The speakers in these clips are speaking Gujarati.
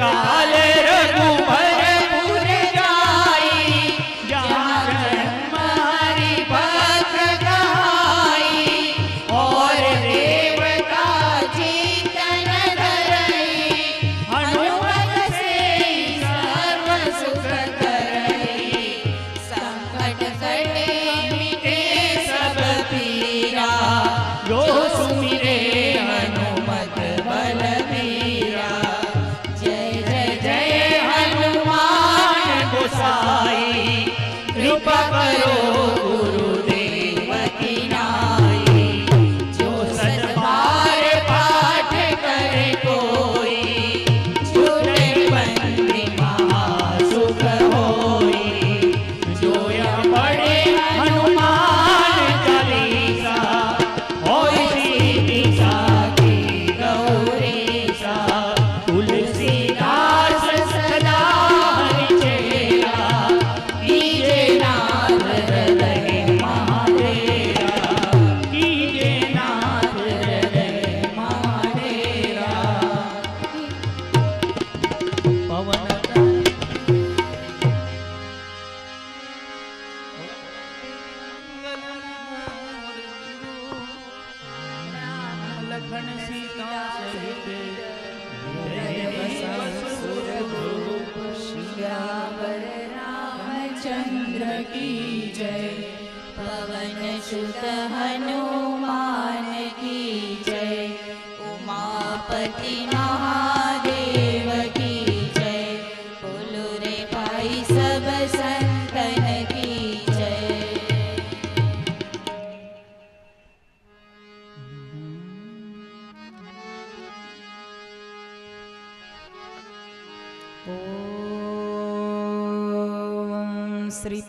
No.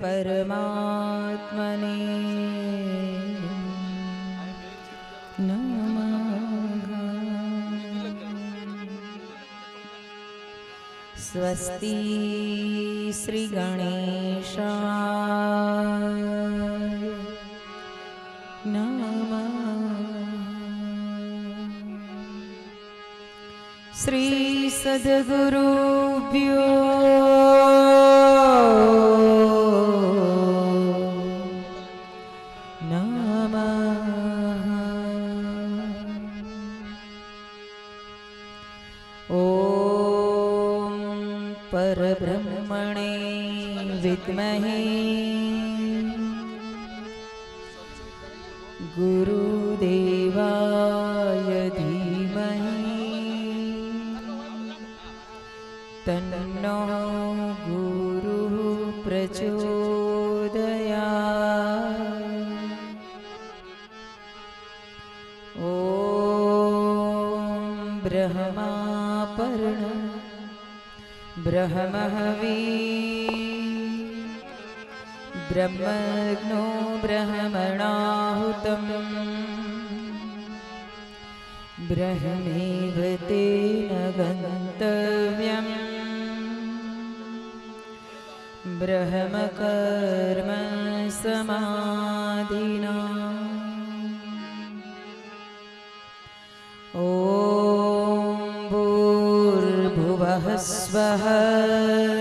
परमात्मने। नमः। स्वस्ति श्रीगणेशामः श्रीसद्गुरु विद्महे गुरुदेवाय धीमहि। तन्नो गुरुः प्रचोदयात्। ॐ ब्रह्मापर्ण ब्रह्महवी ब्रह्मज्ञो ब्रह्मणाहुतम्। ब्रह्मेव तेन गन्तव्यम्। ब्रह्मकर्म समाधिना। ॐ भूर्भुवः स्वः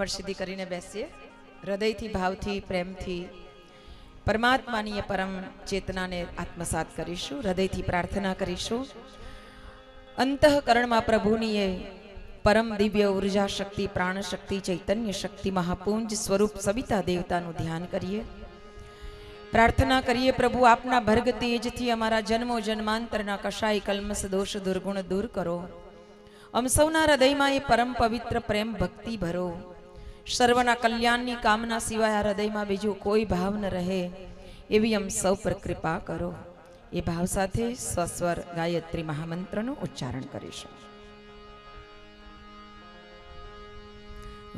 કમર કરીને બેસીએ. હૃદયથી, ભાવથી, પ્રેમથી, પરમાત્માની પરમ ચેતનાને આત્મસાત કરીશું, હૃદયથી પ્રાર્થના કરીશું. અંતઃકરણમાં પ્રભુની એ પરમ દિવ્ય ઊર્જા શક્તિ, પ્રાણ શક્તિ, ચૈતન્ય શક્તિ, મહાપુંજ સ્વરૂપ સવિતા દેવતાનું ધ્યાન કરીએ. પ્રાર્થના કરીએ, પ્રભુ, આપના ભર્ગ તેજથી અમારા જન્મો જન્માંતરના કશાય કલ્મસ દોષ દુર્ગુણ દૂર કરો. અમ સૌના હૃદયમાં એ પરમ પવિત્ર પ્રેમ ભક્તિ ભરો. સર્વના કલ્યાણની કામના સિવાય આ હૃદયમાં બીજું કોઈ ભાવ ન રહે, એવી અમ સૌ પર કૃપા કરો. એ ભાવ સાથે સ્વસ્વર ગાયત્રી મહામંત્રનું ઉચ્ચારણ કરીશું.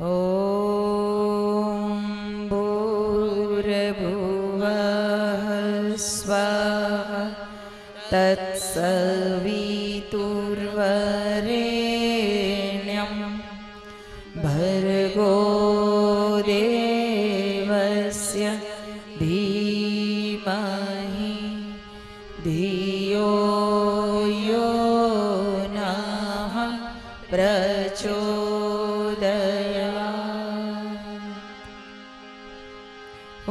ઓમ ભૂર્ભુવઃ સ્વાહા તત્સવિતુર્વરેણ્યં ભર્ગો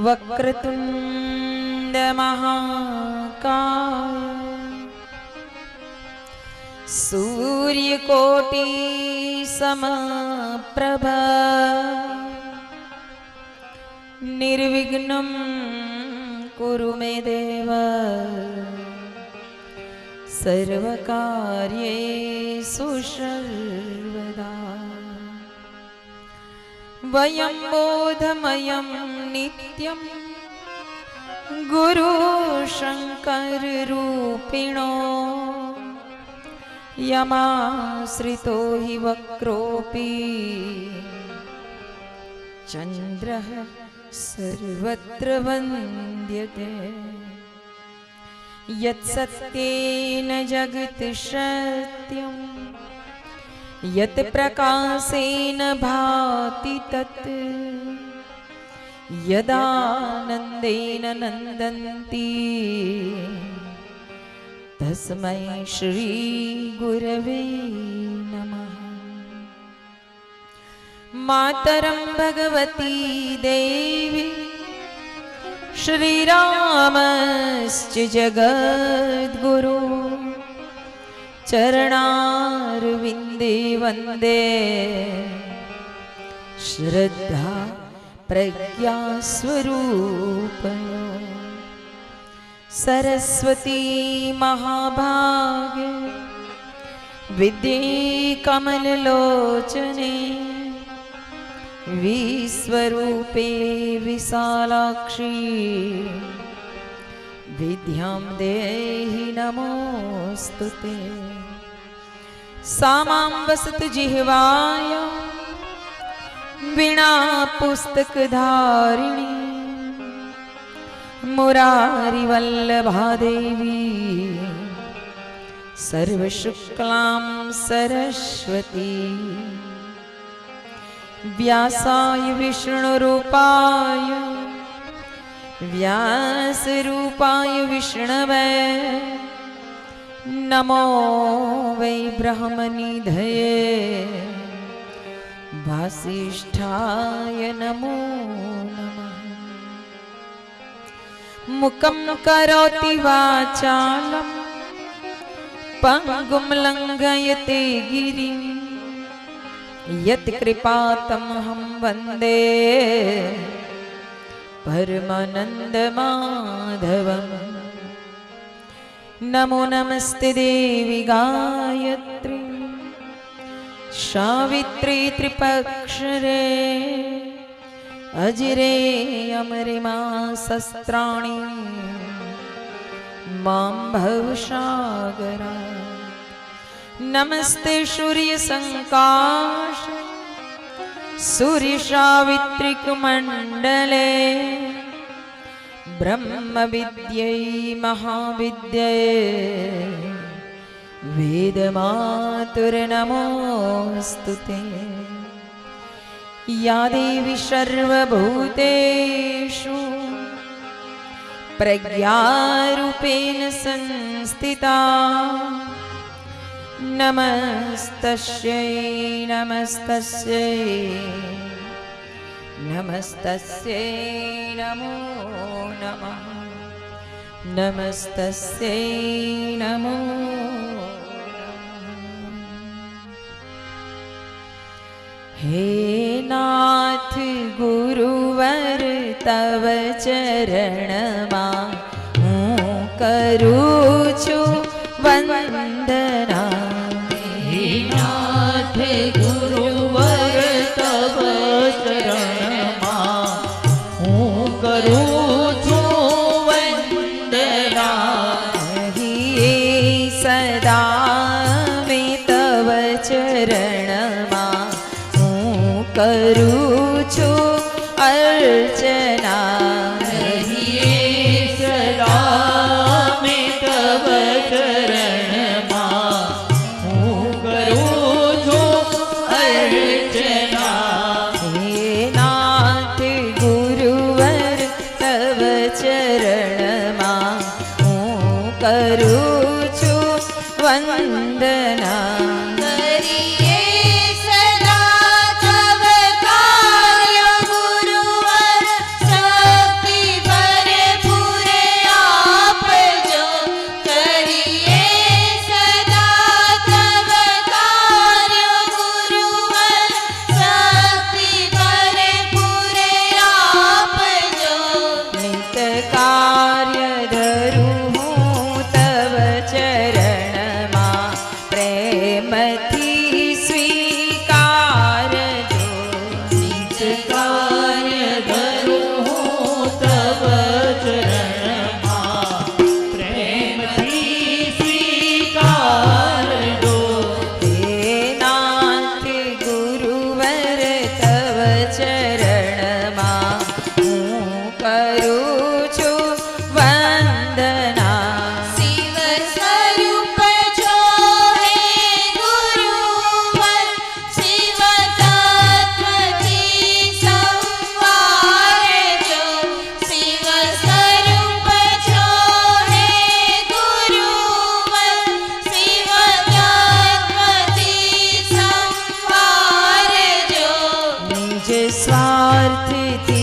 વક્રતુંડ મહાકાય સૂર્યકોટિ સમપ્રભા નિર્વિઘ્નમ કુરુ મે દેવ सर्वकार्ये સર્વદા वयं બોધમયં નિત્યમ ગુરુ શંકર રૂપિણો યમાશ્રિતો હિ વક્રોપી ચંદ્ર સર્વત્ર વંદ્યતે યત્સત્યેન જગત સત્યમ યત પ્રકાશેન ભાતિ તત્ યદાનંદેન नन्दन्ति। શ્રી ગુરવે નમઃ માતરં ભગવતી દેવી શ્રીરામશ્ચ જગદ્ગુરુ ચરણારવિંદે વંદે શ્રદ્ધા પ્રજ્ઞા સ્વરૂપ સરસ્વતી મહાભાગ વિદ્ય કમલલોચને વિસ્વરૂપે વિશાલાક્ષી વિદ્યામ દેહી નમોસ્તુ તે સામામ વસત જિહવાયા વીણા પુસ્તક ધારિણી. મુરારી વલ્લભા દેવી સર્વ શુક્લામ સરસ્વતી. વ્યાસાય વિષ્ણુરૂપાય, વ્યાસરૂપાય વિષ્ણવે. નમો વૈ બ્રહ્મનિધયે. વાસિષ્ઠાય નમો મુકમ કરોતિ વાચાલમ પંગુમ લંઘયતે ગિરિ યત કૃપાતમહં વંદે પરમાનંદ માધવમ નમો નમસ્તે દેવી ગાયત્રી सावित्री त्रिपक्षरे अजिरे अमरे मा शस्त्राणि मां भवसागरा नमस्ते सूर्यसङ्काश सूर्यसावित्रिकमण्डले ब्रह्मविद्यै महाविद्यै वेदमातुर्नमोऽस्तु ते। या देवी सर्वभूतेषु प्रज्ञारूपेण संस्थिता। नमस्तस्यै नमस्तस्यै नमस्तस्यै नमो नमः। नमस्तस्यै नमो હે નાથ ગુરુવર તવ ચરણમાં હું કરું છું વંદના. હે નાથ ગુરુવર તવ ચરણમાં હું કરું છું વંદના. હે સદા હું अर्चिति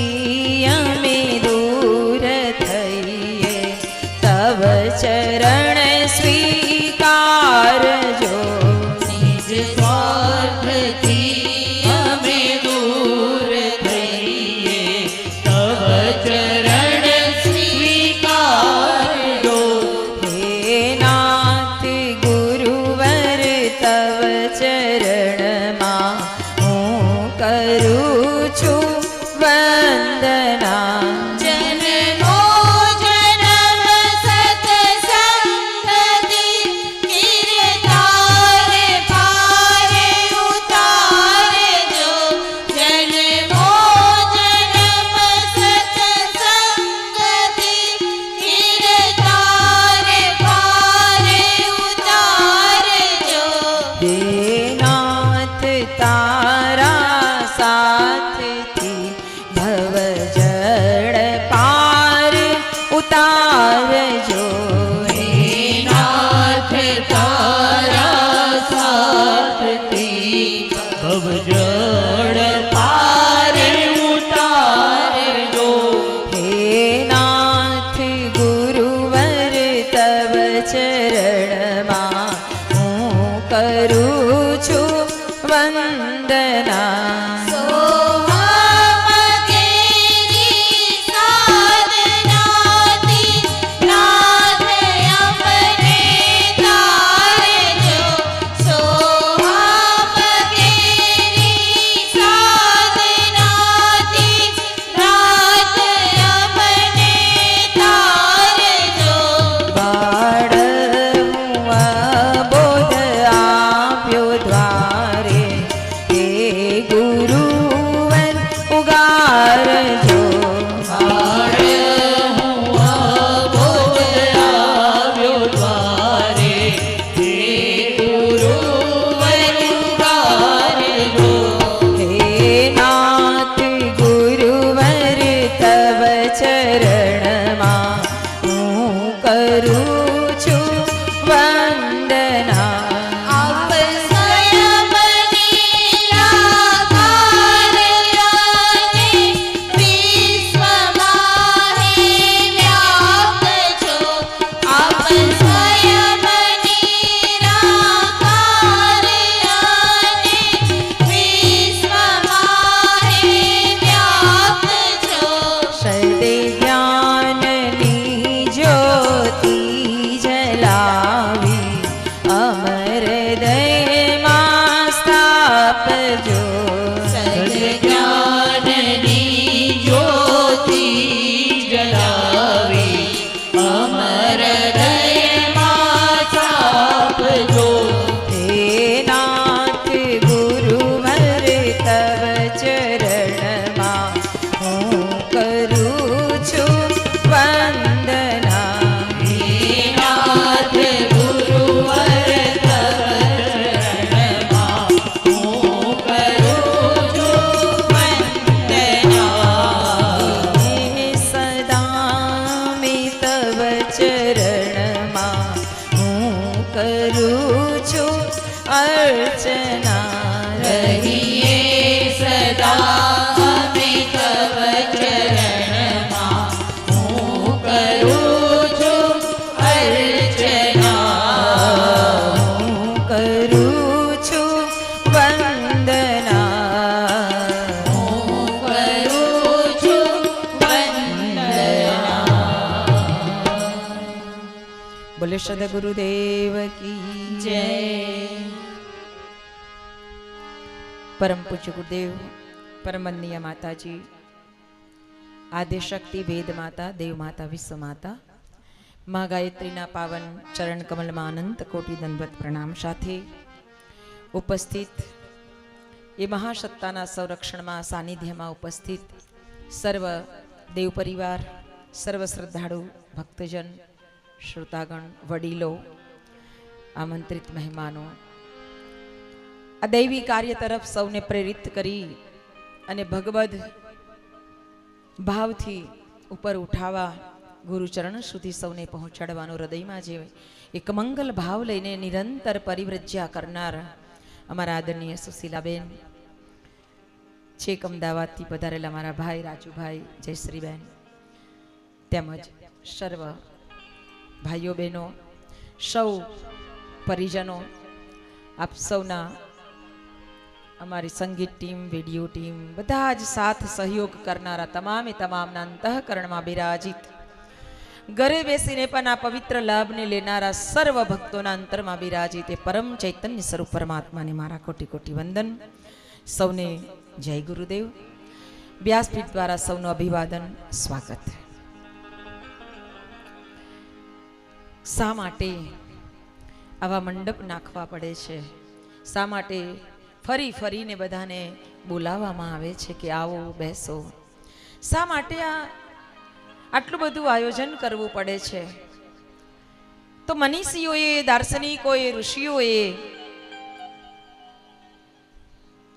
સદગુરુદેવ કી જય પરમ પૂજ્ય ગુરુદેવ પરમનીય માતાજી આદ્યશક્તિ વેદ માતા દેવ માતા વિશ્વ માતા મા ગાયત્રીના પાવન ચરણ કમલમાં અનંત કોટી દંડવત પ્રણામ સાથે ઉપસ્થિત એ મહાસત્તાના સંરક્ષણમાં સાનિધ્યમાં ઉપસ્થિત સર્વ દેવ પરિવાર સર્વ શ્રદ્ધાળુ ભક્તજન શ્રોતાગણ, વડીલો, આમંત્રિત મહેમાનો, આ દૈવી કાર્ય તરફ સૌને પ્રેરિત કરી અને ભગવદ ભાવથી ઉપર ઉઠાવા ગુરુચરણ સુધી સૌને પહોંચાડવાનો હૃદયમાં જે એક મંગલ ભાવ લઈને નિરંતર પરિવ્રજ્યા કરનાર અમારા આદરણીય સુશીલાબેન, છેક અમદાવાદથી પધારેલા મારા ભાઈ રાજુભાઈ, જયશ્રીબેન, તેમજ સર્વ ભાઈઓ, બહેનો, સૌ પરિજનો, આપ સૌના અમારી સંગીત ટીમ, વીડિયો ટીમ, બધા જ સાથ સહયોગ કરનારા તમામે તમામના અંતઃકરણમાં બિરાજિત. ઘરે બેસીને પણ આ પવિત્ર લાભને લેનારા સર્વ ભક્તોના અંતરમાં બિરાજિત. એ પરમ ચૈતન્ય સ્વરૂપ પરમાત્માને મારા કોટી કોટી વંદન. સૌને જય ગુરુદેવ. વ્યાસપીઠ દ્વારા સૌનું અભિવાદન. સ્વાગત. શા માટે આવા મંડપ નાખવા પડે છે? શા માટે ફરી ફરીને બધાને બોલાવવામાં આવે છે કે આવો બેસો? શા માટે આ આટલું બધું આયોજન કરવું પડે છે? તો મનીષીઓએ, દાર્શનિકોએ, ઋષિઓએ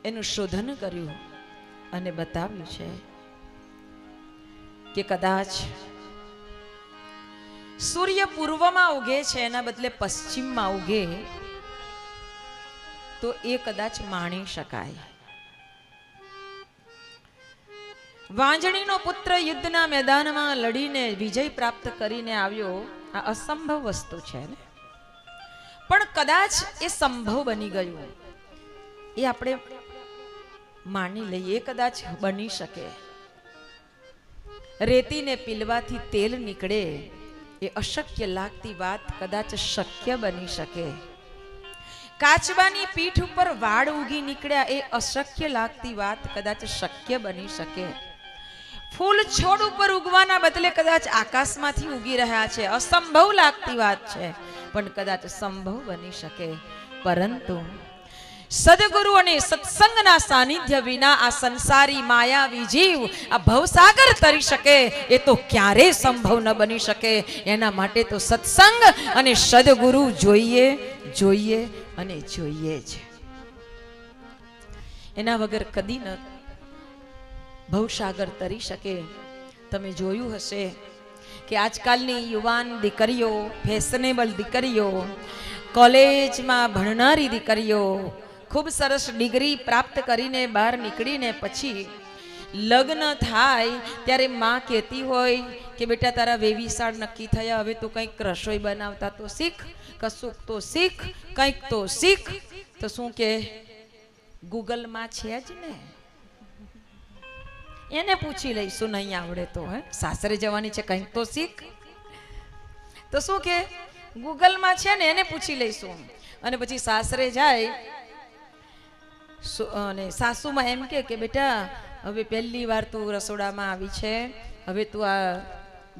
એનું શોધન કર્યું અને બતાવ્યું છે કે કદાચ સૂર્ય પૂર્વમાં ઉગે છે, એના બદલે પશ્ચિમમાં ઉગે, તો એ કદાચ માણી શકાય. વાંજણીનો પુત્ર યુદ્ધના મેદાનમાં લડીને વિજય પ્રાપ્ત કરીને આવ્યો, આ અસંભવ વસ્તુ છે ને? પણ કદાચ એ સંભવ બની ગયું. એ આપણે માની લઈએ કદાચ બની શકે. રેતીને પીલવાથી તેલ નીકળે એ અશક્ય લાગતી વાત કદાચ શક્ય બની શકે. કાચબાની પીઠ ઉપર વાળ ઉગી નીકળ્યા એ અશક્ય લાગતી વાત કદાચ શક્ય બની શકે. ફૂલ છોડ ઉપર ઉગવાના બદલે કદાચ આકાશમાંથી ઉગી રહ્યા છે. અસંભવ લાગતી વાત છે, પણ કદાચ સંભવ બની શકે. પરંતુ સદગુરુ અને સત્સંગના સાનિધ્ય વિના આ સંસારી માયાવી જીવ, આ ભવસાગર તરી શકે, એ તો ક્યારે સંભવ ન બની શકે? એના માટે તો સત્સંગ અને સદગુરુ જોઈએ જોઈએ અને જોઈએ જ એના વગર કદી ન ભવસાગર તરી શકે. તમે જોયું હશે કે આજકાલની યુવાન દીકરીઓ, ફેશનેબલ દીકરીઓ, કોલેજમાં ભણનારી દીકરીઓ ખૂબ સરસ ડિગ્રી પ્રાપ્ત કરીને બહાર નીકળીને પછી લગ્ન થાય, ત્યારે માં કહેતી હોય કે, બેટા, તારા વેવિશાળ નક્કી થયા, હવે તું કંઈક રસોઈ બનાવતા તો શીખ, કશુંક તો શીખ, કંઈક તો શીખ. તો શું કે, ગૂગલમાં છે જ ને. એને પૂછી લઈશું, નહીં આવડે તો, હે? સાસરે જવાની છે, કંઈક તો શીખ. તો શું કે, ગૂગલમાં છે ને, એને પૂછી લઈશું. અને પછી સાસરે જાય અને સાસુમાં એમ કે કે બેટા, હવે પહેલી વાર તું રસોડામાં આવી છે. હવે તું આ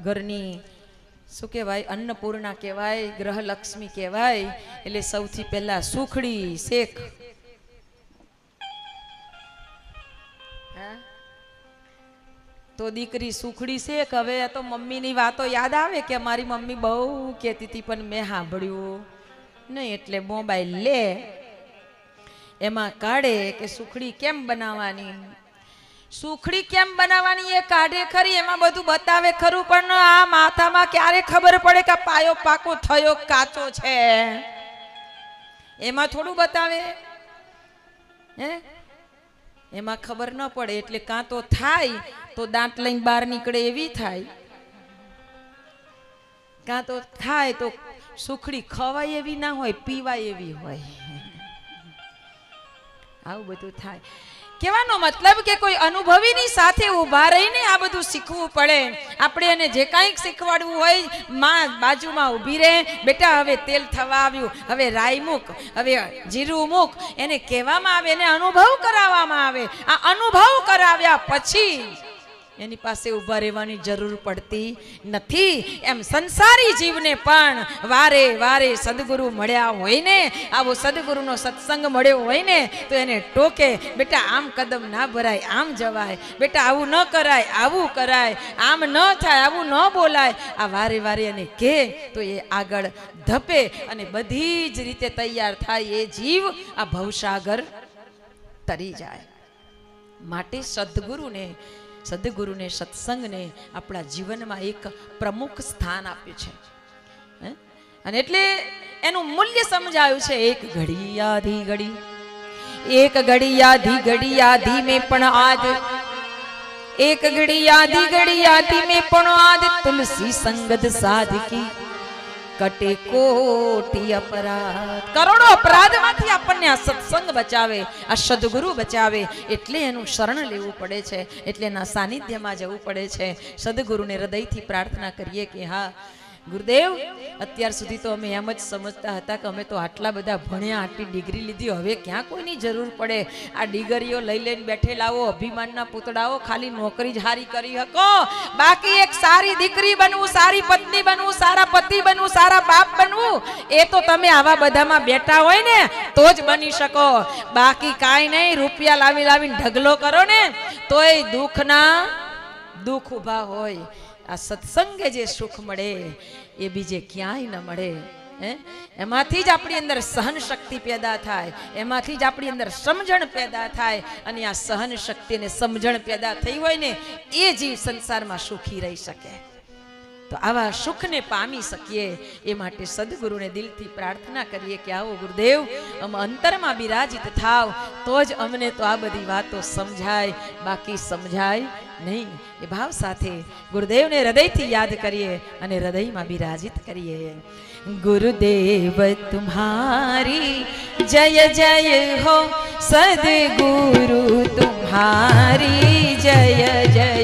ઘરની, શું કહેવાય, અન્નપૂર્ણા કહેવાય, ગ્રહલક્ષ્મી કહેવાય, એટલે સૌથી પહેલા સુખડી શેખ. તો દીકરી સુખડી શેખ, હવે આ તો મમ્મીની વાતો યાદ આવે કે મારી મમ્મી બહુ કહેતી હતી, પણ મેં સાંભળ્યું નહીં, એટલે મોબાઈલ લે. એમાં કાઢે કે સુખડી કેમ બનાવવાની? સુખડી કેમ બનાવવાની એ કાઢે ખરી, એમાં બધું બતાવે ખરું, પણ આ માથામાં ક્યારે ખબર પડે કે પાયો પાકો થયો, કાચો છે? એમાં થોડું બતાવે? હે? એમાં ખબર ન પડે, એટલે કાં તો થાય, તો દાંત લઈને બહાર નીકળે એવી થાય. કાં તો થાય, તો સુખડી ખવાય એવી ના હોય, પીવાય એવી હોય. આવું બધું થાય. કહેવાનો મતલબ કે કોઈ અનુભવીની સાથે ઊભા રહીને આ બધું શીખવું પડે. આપણે એને જે કાંઈક શીખવાડવું હોય, માં બાજુમાં ઊભી રહે. બેટા, હવે તેલ થવા આવ્યું. હવે રાઈ મૂક. હવે જીરું મૂક. એને કહેવામાં આવે, એને અનુભવ કરાવવામાં આવે. આ અનુભવ કરાવ્યા પછી એની પાસે ઊભા રહેવાની જરૂર પડતી નથી. એમ સંસારી જીવને પણ વારે વારે સદગુરુ મળ્યા હોય ને, આવો સદગુરુનો સત્સંગ મળ્યો હોય ને, તો એને ટોકે, બેટા, આમ કદમ ના ભરાય, આમ જવાય. બેટા, આવું ન કરાય, આવું કરાય. આમ ન થાય, આવું ન બોલાય. આ વારે વારે એને કહે તો એ આગળ ધપે અને બધી જ રીતે તૈયાર થાય એ જીવ આ ભવસાગર તરી જાય. માટે સદગુરુને સદગુરુને, સત્સંગને આપણા જીવનમાં એક પ્રમુખ સ્થાન આપ્યું છે. અને એટલે એનું મૂલ્ય સમજાયું છે, એક ઘડી આધી ઘડી. એક ઘડી આધી ઘડી આધી મેં પણ આદ એક ઘડી આધી ઘડી આધી મેં પણ આદ તુલસી સંગત સાધકી. કટે કોટી અપરાધ. કરોડો અપરાધમાંથી આપણને આ સત્સંગ બચાવે, આ સદગુરુ બચાવે, એટલે એનું શરણ લેવું પડે છે, એટલે એના સાનિધ્યમાં જવું પડે છે. સદગુરુને હૃદયથી પ્રાર્થના કરીએ કે હા ગુરુદેવ, અત્યાર સુધી તો અમે એમ જ સમજતા હતા કે અમે તો આટલા બધા ભણ્યા, આટલી ડિગ્રી લીધી, હવે ક્યાં કોઈની જરૂર પડે? આ ડિગ્રીઓ લઈ લઈને બેઠેલાઓ અભિમાનના પૂતળાઓ, ખાલી નોકરી જ હારી કરી શકો બાકી એક સારી દીકરી બનવું, સારી પત્ની બનવું, સારા પતિ બનવું, સારા બાપ બનવું, એ તો તમે આવા બધામાં બેઠા હોય ને, તો જ બની શકો. બાકી કાંઈ નહીં, રૂપિયા લાવી લાવીને ઢગલો કરો ને, તોય દુઃખના દુઃખ ઊભા હોય. આ સત્સંગે જે સુખ મળે, એ બીજે ક્યાંય ન મળે, હે? એમાંથી જ આપણી અંદર સહન શક્તિ પેદા થાય, એમાંથી જ આપણી અંદર સમજણ પેદા થાય, અને આ સહન શક્તિ અને સમજણ પેદા થઈ હોય ને, એ જીવ સંસારમાં સુખી રહી શકે. તો આવા સુખને પામી શકીએ, એ માટે સદગુરુને દિલથી પ્રાર્થના કરીએ કે આવો ગુરુદેવ અમે અંતરમાં બિરાજિત થાવ, તો જ અમને તો આ બધી વાતો સમજાય, બાકી સમજાય નહીં, એ ભાવ સાથે ગુરુદેવને હૃદયથી યાદ કરીએ અને હૃદયમાં બિરાજિત કરીએ. ગુરુદેવ, તુમ્હારી, જય જય હો, સદગુરુ, તુમ્હારી, જય જય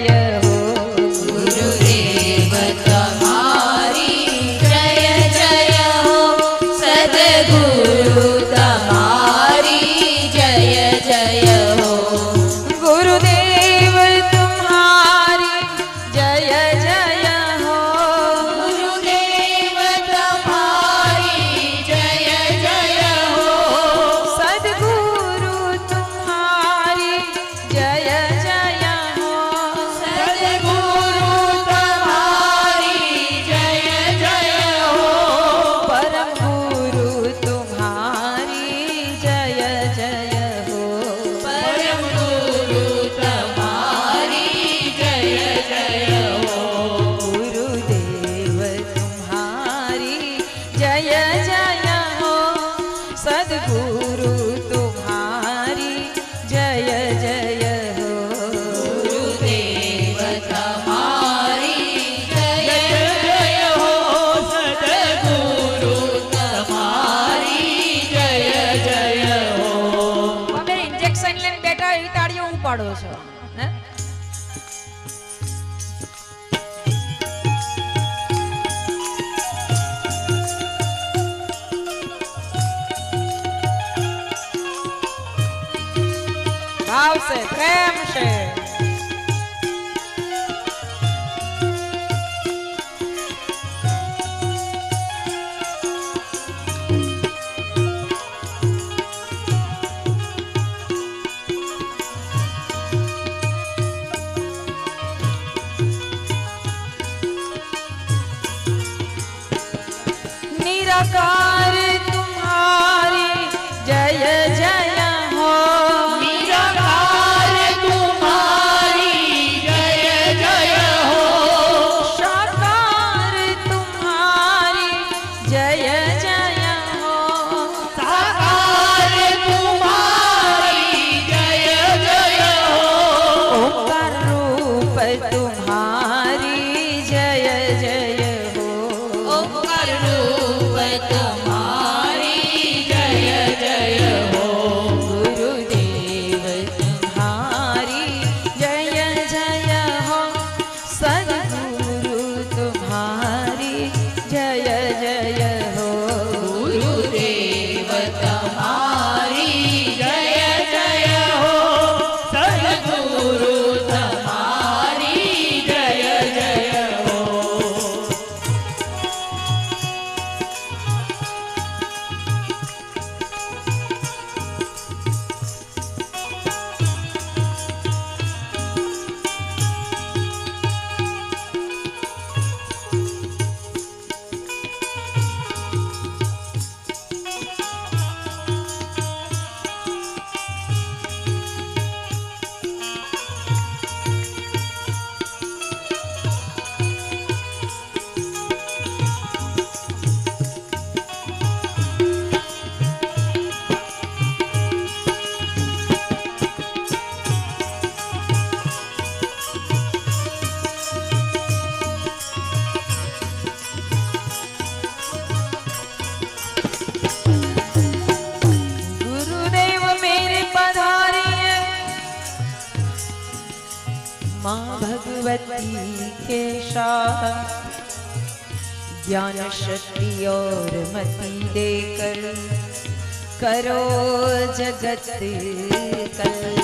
ज्ञान शक्ति और मति देकर करो जगत कल्याण